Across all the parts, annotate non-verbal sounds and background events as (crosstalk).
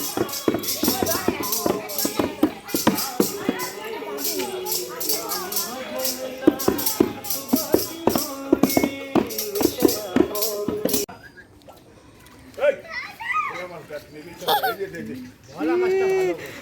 (laughs)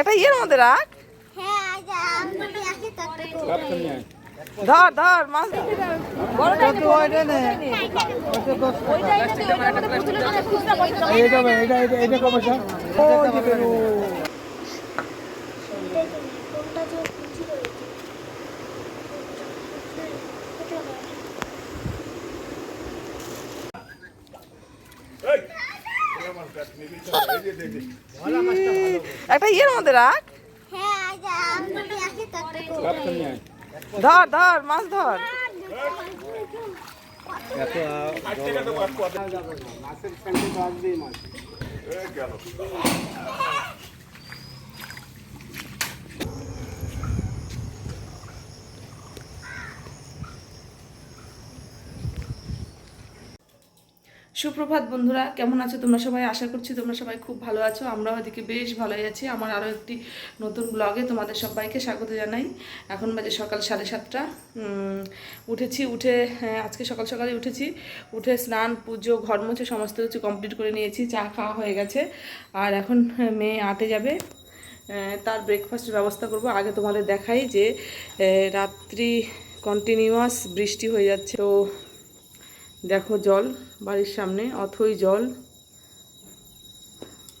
একটা ইয়ের মধ্যে রাখ হ্যাঁ আজ আমি আজকে তত্ত্ব ধর ধর মাছ একটা ইয়ের মধ্যে রাখ। হ্যাঁ ধর ধর মাছ ধর। সুপ্রভাত বন্ধুরা কেমন আছো তোমরা সবাই? আশা করছি তোমরা সবাই খুব ভালো আছো। আমরাও এদিকে বেশ ভালোই আছি। আমার আরও একটি নতুন ব্লগে তোমাদের সবাইকে স্বাগত জানাই। এখন বাজে সকাল সাড়ে সাতটা। উঠেছি উঠে হ্যাঁ, আজকে সকাল সকালে উঠেছি। উঠে স্নান পুজো ঘর মুছে সমস্ত কিছু কমপ্লিট করে নিয়েছি। চা খাওয়া হয়ে গেছে। আর এখন হ্যাঁ, মেয়ে আটে যাবে। তার ব্রেকফাস্টের ব্যবস্থা করব। আগে তোমাদের দেখাই যে রাত্রি কন্টিনিউয়াস বৃষ্টি হয়ে যাচ্ছে। তো দেখো জল বাড়ির সামনে অথই জল।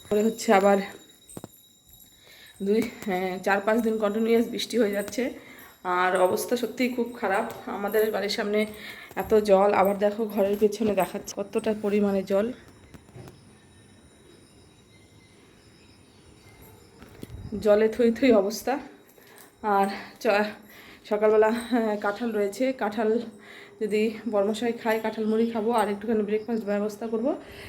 পরে হচ্ছে আবার দুই হ্যাঁ, চার পাঁচ দিন কন্টিনিউয়াস বৃষ্টি হয়ে যাচ্ছে। আর অবস্থা সত্যিই খুব খারাপ। আমাদের বাড়ির সামনে এত জল আবার দেখো ঘরের পেছনে দেখাচ্ছে কতটা পরিমাণে জল। জলে থই থই অবস্থা। আর সকালবেলা হ্যাঁ, কাঁঠাল রয়েছে। কাঁঠাল যদি বর্মশাই খায় কাঁঠাল মুড়ি খাব আর একটুখানি ব্রেকফাস্ট ব্যবস্থা করব।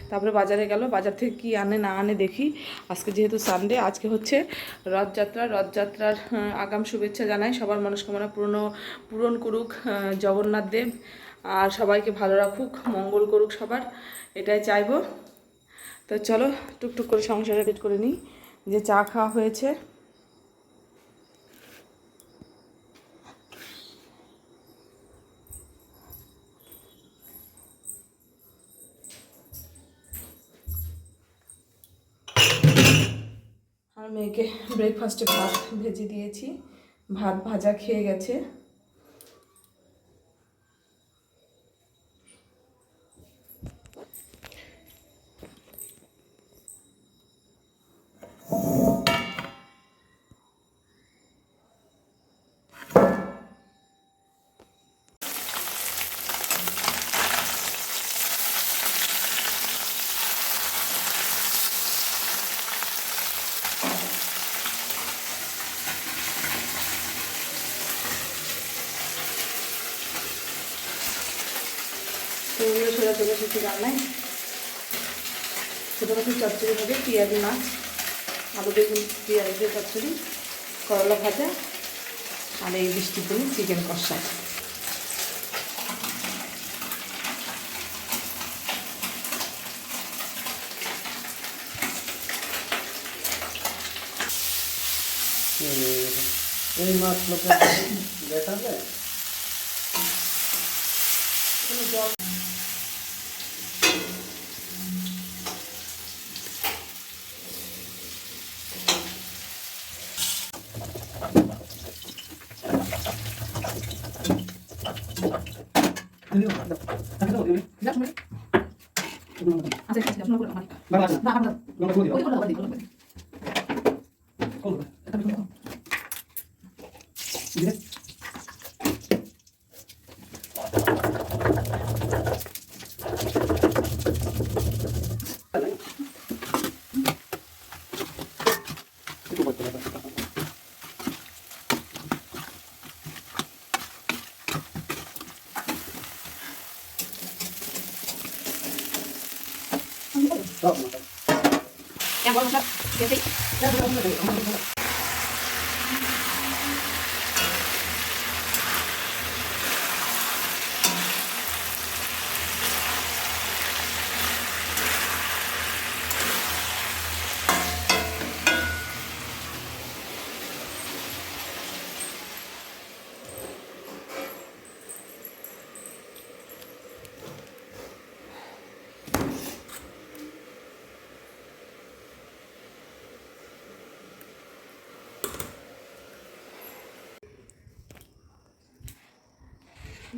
তারপরে বাজারে গেল, বাজার থেকে কি আনে না আনে দেখি। আজকে যেহেতু সানডে আজকে হচ্ছে রথযাত্রা। রথযাত্রার আগাম শুভেচ্ছা জানাই। সবার মনস্কামনা পূর্ণ, পূরণ করুক জগন্নাথ দেব। আর সবাইকে ভালো রাখুক, মঙ্গল করুক সবার, এটাই চাইব। তো চলো, টুকটুক করে সংসারে করে নিই। যে চা খাওয়া হয়েছে মেয়েকে ব্রেকফাস্টে ভাত ভেজে দিয়েছি। ভাত ভাজা খেয়ে গেছে তো এসেছি রান্নায়। ছোটো চচ্চড়ি হবে, পেঁয়াজি, মাছ, আলু, বেগুন, পেঁয়াজ চচ্চড়ি, করলা ভাজা, আর এই বৃষ্টির দিনে চিকেন কষা। এই মাছ লোকে দেখাবে? Gracias. 两个龙虾全飞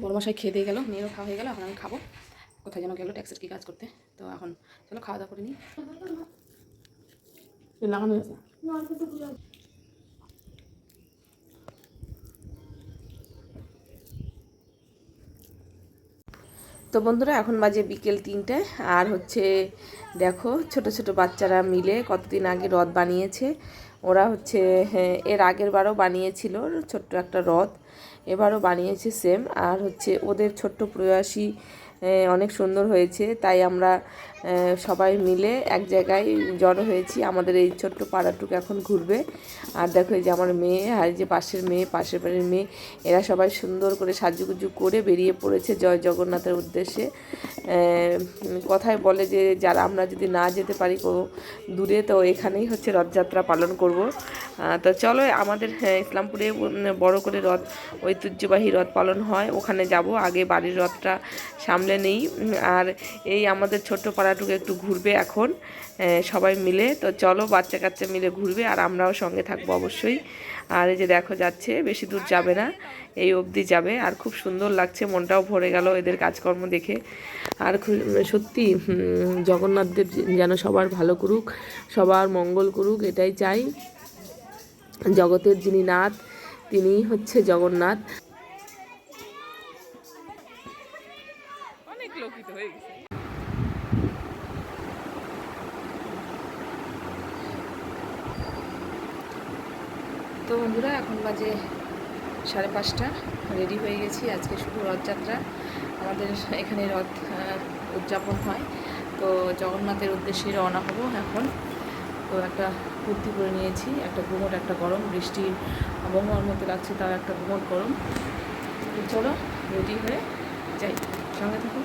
বড় মশাই খেয়ে দিয়ে গেল মেয়েরও খাওয়া হয়ে গেলো এখন আমি খাব। কোথায় যেন গেলো ট্যাক্সের কী কাজ করতে। তো এখন চলো খাওয়া দাওয়া করে নিই। লাগানো তো বন্ধুরা এখন বাজে বিকেল তিনটে আর হচ্ছে দেখো ছোট ছোট বাচ্চারা মিলে কতদিন আগে রথ বানিয়েছে। ওরা হচ্ছে হ্যাঁ, এর আগের বারও বানিয়েছিল ছোট্ট একটা রথ। এবারও বানিয়েছে সেম। আর হচ্ছে ওদের ছোট্ট প্রয়াসী অনেক সুন্দর হয়েছে। তাই আমরা সবাই মিলে এক জায়গায় জড়ো হয়েছি। আমাদের এই ছোট্ট পাড়াটুকু এখন ঘুরবে। আর দেখো এই যে আমার মেয়ে আর যে পাশের মেয়ে, পাশের বাড়ির মেয়ে, এরা সবাই সুন্দর করে সাজুগুজু করে বেরিয়ে পড়েছে জয় জগন্নাথের উদ্দেশ্যে। কথায় বলে যে যারা আমরা যদি না যেতে পারি দূরে, তো এখানেই হচ্ছে রথযাত্রা পালন করব। তো চলো আমাদের ইসলামপুরে বড় করে রথ, ঐতিহ্যবাহী রথ পালন হয়। ওখানে যাব, আগে বাড়ির রথটা সামলে নেই। আর এই আমাদের ছোট্ট পাড়াটুকু একটু ঘুরবে এখন। সবাই মিলে। তো চলো বাচ্চা কাচ্চা মিলে ঘুরবে আর আমরাও সঙ্গে থাকব অবশ্যই। আর এই যে দেখো যাচ্ছে বেশি দূর যাবে না। এই অবধি যাবে। আর খুব সুন্দর লাগছে মনটাও ভরে গেল এদের কাজকর্ম দেখে। আর সত্যি হুম, জগন্নাথ দেব যেন সবার ভালো করুক সবার মঙ্গল করুক এটাই চাই। জগতের যিনি নাথ তিনিই হচ্ছে জগন্নাথ অনেক লোকিত হয়ে গেছে তো বন্ধুরা এখন বাজে সাড়ে পাঁচটা রেডি হয়ে গেছি। আজকে শুধু রথযাত্রা। আমাদের এখানে রথ উদযাপন হয়। তো জগন্নাথের উদ্দেশ্যে রওনা হব এখন। তো একটা কুর্তি পরে নিয়েছি, একটা গুমট একটা গরম। বৃষ্টির আবহাওয়ার মতো লাগছে, তাও একটা গুমট গরম। চলো রেডি হয়ে যাই। সঙ্গে থাকুন।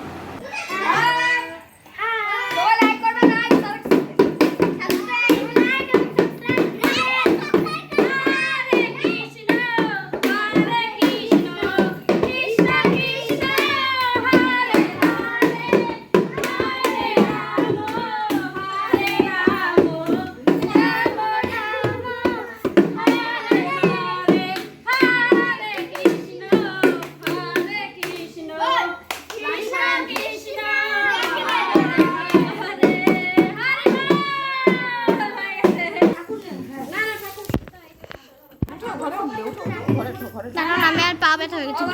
পা ব্যথা হয়ে গেছে।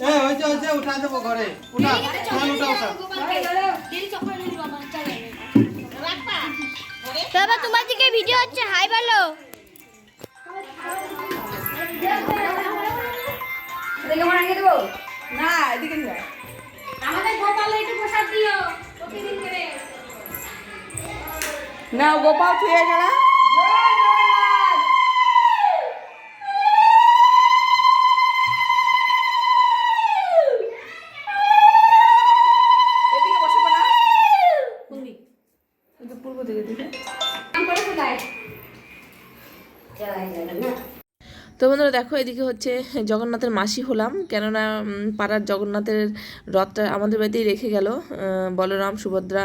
এ হয়েছে হয়েছে উঠা দেবো ঘরে। উঠা উঠা উঠা। তো তোমার দিকে ভিডিও হচ্ছে। হাই বলো। না এদিকে নিয়ে আয়। না গোপাল থুয়ে গেলা দেখো, এদিকে হচ্ছে জগন্নাথের মাসি হলাম। কেননা পাড়ার জগন্নাথের রথটা আমাদের বাড়িতেই রেখে গেল। বলরাম, সুভদ্রা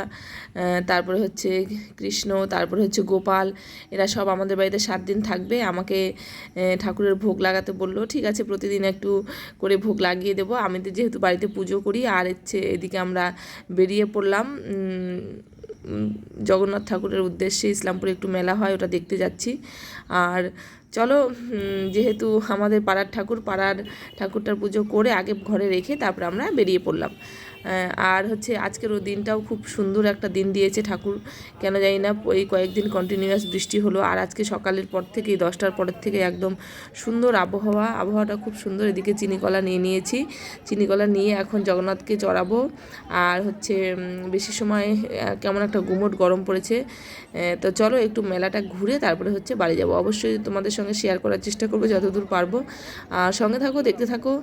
তারপরে হচ্ছে কৃষ্ণ, তারপরে হচ্ছে গোপাল, এরা সব আমাদের বাড়িতে সাত দিন থাকবে। আমাকে ঠাকুরের ভোগ লাগাতে বলল, ঠিক আছে, প্রতিদিন একটু করে ভোগ লাগিয়ে দেবো। আমি তো যেহেতু বাড়িতে পুজো করি, আর হচ্ছে এদিকে আমরা বেরিয়ে পড়লাম। জগন্নাথ ঠাকুরের উদ্দেশ্যে ইসলামপুরে একটু মেলা হয়, ওটা দেখতে যাচ্ছি। আর চলো যেহেতু আমাদের পাড়ার ঠাকুর, পাড়ার ঠাকুরটার পুজো করে আগে ঘরে রেখে তারপরে আমরা বেরিয়ে পড়লাম। আর হচ্ছে আজকের ওই দিনটাও খুব সুন্দর একটা দিন দিয়েছে ঠাকুর। কেন জানি না, এই কয়েকদিন কন্টিনিউয়াস বৃষ্টি হলো, আর আজকে সকালের পর থেকেই দশটার পরের থেকে একদম সুন্দর আবহাওয়া। আবহাওয়াটা খুব সুন্দর, এদিকে চিনিকলা নিয়ে নিয়েছি। চিনিকলা নিয়ে এখন জগন্নাথকে চড়াবো। আর হচ্ছে বেশি সময় কেমন একটা গুমট গরম পড়েছে। তো চলো একটু মেলাটা ঘুরে তারপরে হচ্ছে বাড়ি যাব। অবশ্যই তোমাদের সঙ্গে শেয়ার করার চেষ্টা করব যতদূর পারব। আর সঙ্গে থাকো দেখতে থাকো।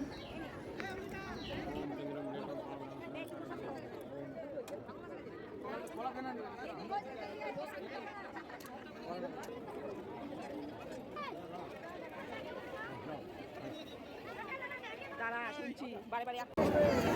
নিল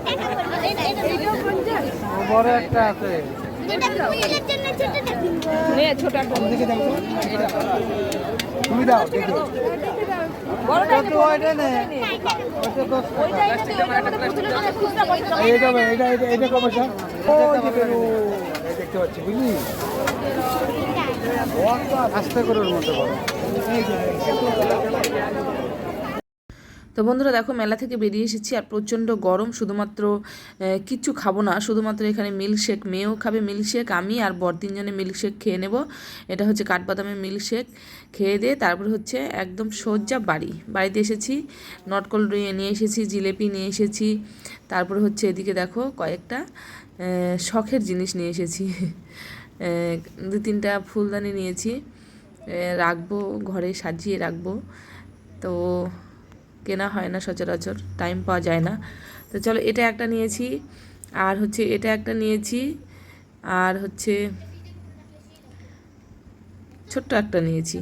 বড় একটা আছে। তুমি দাও দেখতে পাচ্ছি বুঝলি? আস্তে করে ওর মধ্যে বড় তো বন্ধুরা দেখো, মেলা থেকে বেরিয়ে এসেছি আর প্রচণ্ড গরম, শুধুমাত্র কিচ্ছু খাব না, শুধুমাত্র এখানে মিল্কশেক মেয়েও খাবে মিল্কশেক আমি আর বর তিনজনে মিল্কশেক খেয়ে নেব। এটা হচ্ছে কাঠবাদামের মিল্কশেক খেয়ে দিয়ে তারপর হচ্ছে একদম সোজা বাড়ি। বাড়িতে এসেছি নটকল নিয়ে এসেছি, জিলেপি নিয়ে এসেছি, তারপর হচ্ছে এদিকে দেখো কয়েকটা শখের জিনিস নিয়ে এসেছি। দু তিনটা ফুলদানি নিয়েছি রাখব, ঘরে সাজিয়ে রাখব। তো কেনা হয় না সচরাচর টাইম পাওয়া যায় না। তো চলো এটা একটা নিয়েছি, আর হচ্ছে এটা একটা নিয়েছি, আর হচ্ছে ছোট্ট একটা নিয়েছি।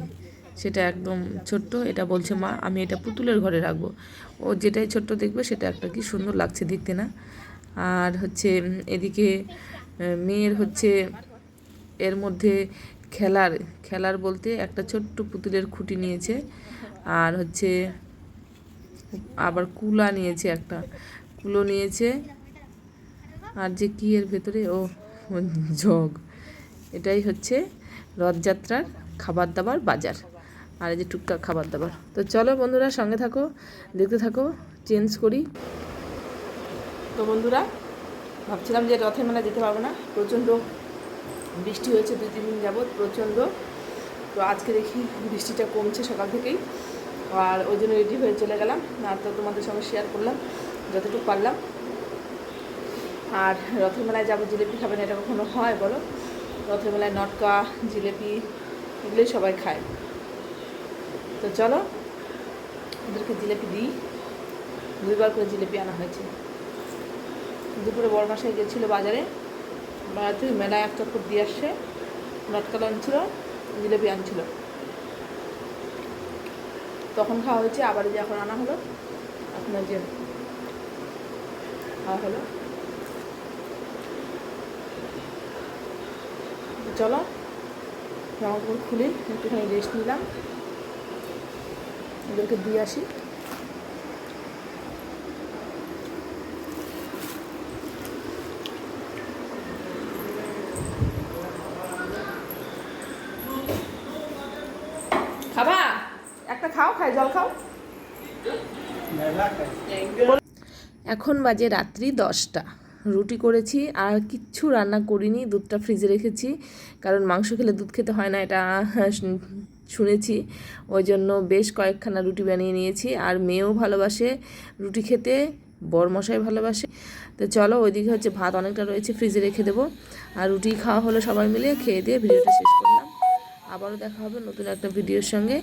সেটা একদম ছোট্ট, এটা বলছে মা, আমি এটা পুতুলের ঘরে রাখব। ও যেটাই ছোট্ট দেখবে, সেটা একটা কি সুন্দর লাগছে দেখতে না? আর হচ্ছে এদিকে মেয়ের হচ্ছে, এর মধ্যে খেলার খেলার বলতে একটা ছোট্ট পুতুলের খুঁটি নিয়েছে। আর হচ্ছে আবার কুলা নিয়েছে একটা। কুলো নিয়েছে। আর যে কি এর ভেতরে? ও, জগ। এটাই হচ্ছে রথযাত্রার খাবার দাবার বাজার। আর এই যে টুকটাক খাবার দাবার তো চলো বন্ধুরা, সঙ্গে থাকো, দেখতে থাকো, চেঞ্জ করি। তো বন্ধুরা, ভাবছিলাম যে রথের মেলা যেতে পারব না। প্রচণ্ড বৃষ্টি হয়েছে দুই তিন দিন যাবৎ, প্রচণ্ড। তো আজকে দেখি বৃষ্টিটা কমছে সকাল থেকেই। আর ওই জন্য রেডি হয়ে চলে গেলাম। আর তো তোমাদের সঙ্গে শেয়ার করলাম, যতটুকু পারলাম। আর রথের মেলায় যাব, জিলিপি খাবে না, এটা কখনো হয় বলো? রথের মেলায় নটকা, জিলিপি, এগুলোই সবাই খায়। তো চলো, ওদেরকে জিলিপি দিই। দুইবার করে জিলিপি আনা হয়েছে। দুপুরে বড় মাসায় গেছিল বাজারে। বাজার থেকে মেলায় এক চক্কর দিয়ে আসছে নটকাল আনছিল, জিলিপি আনছিল। তখন খাওয়া হয়েছে, আবার যে এখন আনা হলো। আপনার যে খাওয়া হলো। চলো জামাকাপড় খুলি, একটুখানি রেস্ট নিলাম। ওদেরকে দিয়ে আসি খাবা খাই, জল খাও। এখন বাজে রাত্রি দশটা। রুটি করেছি, আর কিচ্ছু রান্না করিনি, দুধটা ফ্রিজে রেখেছি, কারণ মাংস খেলে দুধ খেতে হয় না, এটা শুন- (laughs) শুনেছি। ওই জন্য বেশ কয়েকখানা রুটি বানিয়ে নিয়েছি, আর মেয়েও ভালোবাসে রুটি খেতে, বরমশাই ভালোবাসে। তো চলো, ওইদিকে হচ্ছে ভাত অনেকটা রয়েছে, ফ্রিজে রেখে দেবো। আর রুটি খাওয়া হলো সবাই মিলে, খেয়ে দিয়ে ভিডিওটা শেষ করলাম। আবারও দেখা হবে নতুন একটা ভিডিওর সঙ্গে।